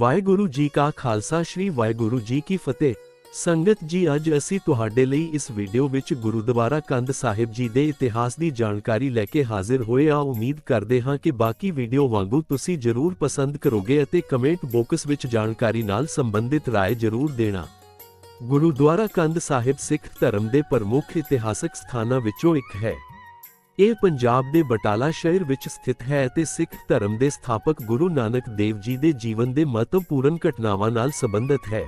ਵਾਹਿਗੁਰੂ ਜੀ ਕਾ ਖਾਲਸਾ ਸ੍ਰੀ ਵਾਹਿਗੁਰੂ ਜੀ ਕੀ ਫਤਿਹ ਸੰਗਤ ਜੀ ਅੱਜ ਅਸੀਂ ਤੁਹਾਡੇ ਲਈ ਇਸ ਵੀਡੀਓ ਵਿੱਚ ਗੁਰਦੁਆਰਾ ਕੰਧ ਸਾਹਿਬ ਜੀ ਦੇ ਇਤਿਹਾਸ ਦੀ ਜਾਣਕਾਰੀ ਲੈ ਕੇ ਹਾਜ਼ਰ ਹੋਏ ਆ ਉਮੀਦ ਕਰਦੇ ਹਾਂ ਕਿ ਬਾਕੀ ਵੀਡੀਓ ਵਾਂਗੂ ਤੁਸੀਂ ਜ਼ਰੂਰ ਪਸੰਦ ਕਰੋਗੇ ਅਤੇ ਕਮੈਂਟ ਬਾਕਸ ਵਿੱਚ ਜਾਣਕਾਰੀ ਨਾਲ ਸੰਬੰਧਿਤ رائے ਜ਼ਰੂਰ ਦੇਣਾ ਗੁਰਦੁਆਰਾ ਕੰਧ ਸਾਹਿਬ ਸਿੱਖ ਧਰਮ ਦੇ ਪ੍ਰਮੁੱਖ ਇਤਿਹਾਸਕ ਸਥਾਨਾਂ ਵਿੱਚੋਂ ਇੱਕ ਹੈ ਇਹ ਪੰਜਾਬ ਦੇ ਬਟਾਲਾ ਸ਼ਹਿਰ ਵਿੱਚ ਸਥਿਤ ਹੈ ਅਤੇ ਸਿੱਖ ਧਰਮ ਦੇ ਸਥਾਪਕ ਗੁਰੂ ਨਾਨਕ ਦੇਵ ਜੀ ਦੇ ਜੀਵਨ ਦੇ ਮਹੱਤਵਪੂਰਨ ਘਟਨਾਵਾਂ ਨਾਲ ਸੰਬੰਧਿਤ ਹੈ।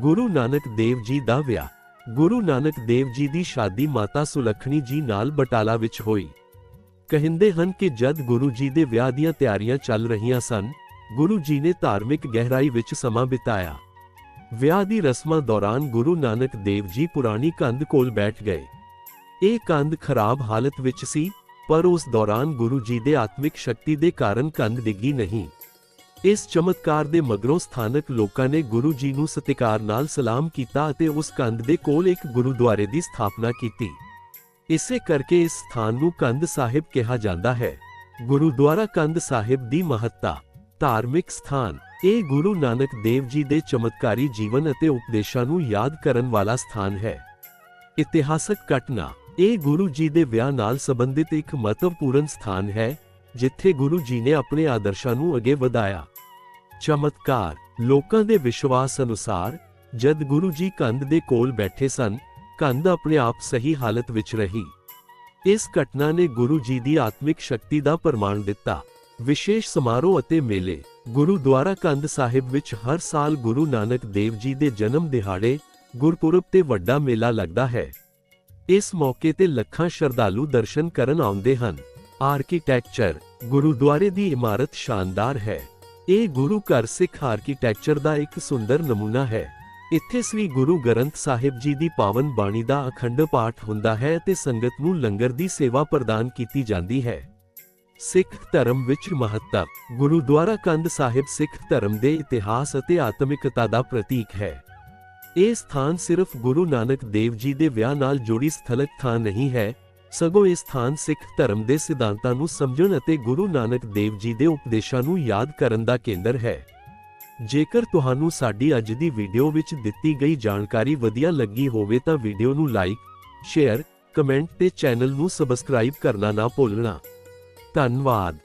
ਗੁਰੂ ਨਾਨਕ ਦੇਵ ਜੀ ਦਾ ਵਿਆਹ, ਗੁਰੂ ਨਾਨਕ ਦੇਵ ਜੀ ਦੀ ਸ਼ਾਦੀ ਮਾਤਾ ਸੁਲੱਖਣੀ ਜੀ ਨਾਲ ਬਟਾਲਾ ਵਿੱਚ ਹੋਈ। ਕਹਿੰਦੇ ਹਨ ਕਿ ਜਦ ਗੁਰੂ ਜੀ ਦੇ ਵਿਆਹ ਦੀਆਂ ਤਿਆਰੀਆਂ ਚੱਲ ਰਹੀਆਂ ਸਨ, ਗੁਰੂ ਜੀ ਨੇ ਧਾਰਮਿਕ ਗਹਿਰਾਈ ਵਿੱਚ ਸਮਾਂ ਬਿਤਾਇਆ। ਵਿਆਹ ਦੀ ਰਸਮਾਂ ਦੌਰਾਨ ਗੁਰੂ ਨਾਨਕ ਦੇਵ ਜੀ ਪੁਰਾਣੀ ਕੰਧ ਕੋਲ ਬੈਠ ਗਏ। ਇਹ ਕੰਧ ਖਰਾਬ ਹਾਲਤ ਵਿੱਚ ਸੀ, ਪਰ ਉਸ ਦੌਰਾਨ ਗੁਰੂ ਜੀ ਦੇ ਆਤਮਿਕ ਸ਼ਕਤੀ ਦੇ ਕਾਰਨ ਕੰਧ ਡਿੱਗੀ ਨਹੀਂ। ਇਸ ਚਮਤਕਾਰ ਦੇ ਮਗਰੋਂ ਸਥਾਨਕ ਲੋਕਾਂ ਨੇ ਗੁਰੂ ਜੀ ਨੂੰ ਸਤਿਕਾਰ ਨਾਲ ਸਲਾਮ ਕੀਤਾ ਅਤੇ ਉਸ ਕੰਧ ਦੇ ਕੋਲ ਇੱਕ ਗੁਰਦੁਆਰੇ ਦੀ ਸਥਾਪਨਾ ਕੀਤੀ। ਇਸੇ ਕਰਕੇ ਇਸ ਸਥਾਨ ਨੂੰ ਕੰਧ ਸਾਹਿਬ ਕਿਹਾ ਜਾਂਦਾ ਹੈ। ਗੁਰਦੁਆਰਾ ਕੰਧ ਸਾਹਿਬ ਦੀ ਮਹੱਤਤਾ, ਧਾਰਮਿਕ ਸਥਾਨ, ਇਹ ਗੁਰੂ ਨਾਨਕ ਦੇਵ ਜੀ ਦੇ ਚਮਤਕਾਰੀ ਜੀਵਨ ਅਤੇ ਉਪਦੇਸ਼ਾਂ ਨੂੰ ਯਾਦ ਕਰਨ ਵਾਲਾ ਸਥਾਨ ਹੈ। ਇਤਿਹਾਸਕ ਘਟਨਾ ਇਹ ਗੁਰੂ ਜੀ ਦੇ ਵਿਆਹ ਨਾਲ ਸੰਬੰਧਿਤ ਇੱਕ ਮਹੱਤਵਪੂਰਨ ਸਥਾਨ ਹੈ, ਜਿੱਥੇ ਗੁਰੂ ਜੀ ਨੇ ਆਪਣੇ ਆਦਰਸ਼ਾਂ ਨੂੰ ਅੱਗੇ ਵਧਾਇਆ। ਚਮਤਕਾਰ, ਲੋਕਾਂ ਦੇ ਵਿਸ਼ਵਾਸ ਅਨੁਸਾਰ, ਜਦ ਗੁਰੂ ਜੀ ਕੰਧ ਦੇ ਕੋਲ ਬੈਠੇ ਸਨ, ਕੰਧ ਆਪਣੇ ਆਪ ਸਹੀ ਹਾਲਤ ਵਿੱਚ ਰਹੀ। ਇਸ ਘਟਨਾ ਨੇ ਗੁਰੂ ਜੀ ਦੀ ਆਤਮਿਕ ਸ਼ਕਤੀ ਦਾ ਪ੍ਰਮਾਣ ਦਿੱਤਾ। ਵਿਸ਼ੇਸ਼ ਸਮਾਰੋਹ ਅਤੇ ਮੇਲੇ ਗੁਰੂਦੁਆਰਾ ਕੰਧ ਸਾਹਿਬ ਵਿੱਚ ਹਰ ਸਾਲ ਗੁਰੂ ਨਾਨਕ ਦੇਵ ਜੀ ਦੇ ਜਨਮ ਦਿਹਾੜੇ, ਗੁਰਪੁਰਬ ਤੇ ਵੱਡਾ ਮੇਲਾ ਲੱਗਦਾ ਹੈ। ਇਸ ਮੌਕੇ ਤੇ ਲੱਖਾਂ ਸ਼ਰਧਾਲੂ ਦਰਸ਼ਨ ਕਰਨ ਆਉਂਦੇ ਹਨ। ਆਰਕੀਟੈਕਚਰ ਗੁਰੂਦੁਆਰੇ ਦੀ ਇਮਾਰਤ ਸ਼ਾਨਦਾਰ ਹੈ। ਇਹ ਗੁਰੂ ਘਰ ਸਿੱਖ ਆਰਕੀਟੈਕਚਰ ਦਾ ਇੱਕ ਸੁੰਦਰ ਨਮੂਨਾ ਹੈ। ਇੱਥੇ ਸ੍ਰੀ ਗੁਰੂ ਗ੍ਰੰਥ ਸਾਹਿਬ ਜੀ ਦੀ ਪਾਵਨ ਬਾਣੀ ਦਾ ਅਖੰਡ ਪਾਠ ਹੁੰਦਾ ਹੈ ਅਤੇ ਸੰਗਤ ਨੂੰ ਲੰਗਰ ਦੀ ਸੇਵਾ ਪ੍ਰਦਾਨ ਕੀਤੀ ਜਾਂਦੀ ਹੈ। ਸਿੱਖ ਧਰਮ ਵਿੱਚ ਮਹੱਤਵ, ਗੁਰੂਦੁਆਰਾ ਕੰਧ ਸਾਹਿਬ ਸਿੱਖ ਧਰਮ ਦੇ ਇਤਿਹਾਸ ਅਤੇ ਆਤਮਿਕਤਾ ਦਾ ਪ੍ਰਤੀਕ ਹੈ। ਇਹ ਸਥਾਨ ਸਿਰਫ ਗੁਰੂ ਨਾਨਕ ਦੇਵ ਜੀ ਦੇ ਵਿਆਹ ਨਾਲ ਜੁੜੀ ਸਥਲਕ ਥਾਂ ਨਹੀਂ ਹੈ, ਸਗੋਂ ਇਹ ਸਥਾਨ ਸਿੱਖ ਧਰਮ ਦੇ ਸਿਧਾਂਤਾਂ ਨੂੰ ਸਮਝਣ ਅਤੇ ਗੁਰੂ ਨਾਨਕ ਦੇਵ ਜੀ ਦੇ ਉਪਦੇਸ਼ਾਂ ਨੂੰ ਯਾਦ ਕਰਨ ਦਾ ਕੇਂਦਰ ਹੈ। ਜੇਕਰ ਤੁਹਾਨੂੰ ਸਾਡੀ ਅੱਜ ਦੀ ਵੀਡੀਓ ਵਿੱਚ ਦਿੱਤੀ ਗਈ ਜਾਣਕਾਰੀ ਵਧੀਆ ਲੱਗੀ ਹੋਵੇ ਤਾਂ ਵੀਡੀਓ ਨੂੰ ਲਾਈਕ, ਸ਼ੇਅਰ, ਕਮੈਂਟ ਤੇ ਚੈਨਲ ਨੂੰ ਸਬਸਕ੍ਰਾਈਬ ਕਰਨਾ ਨਾ ਭੁੱਲਣਾ। ਧੰਨਵਾਦ।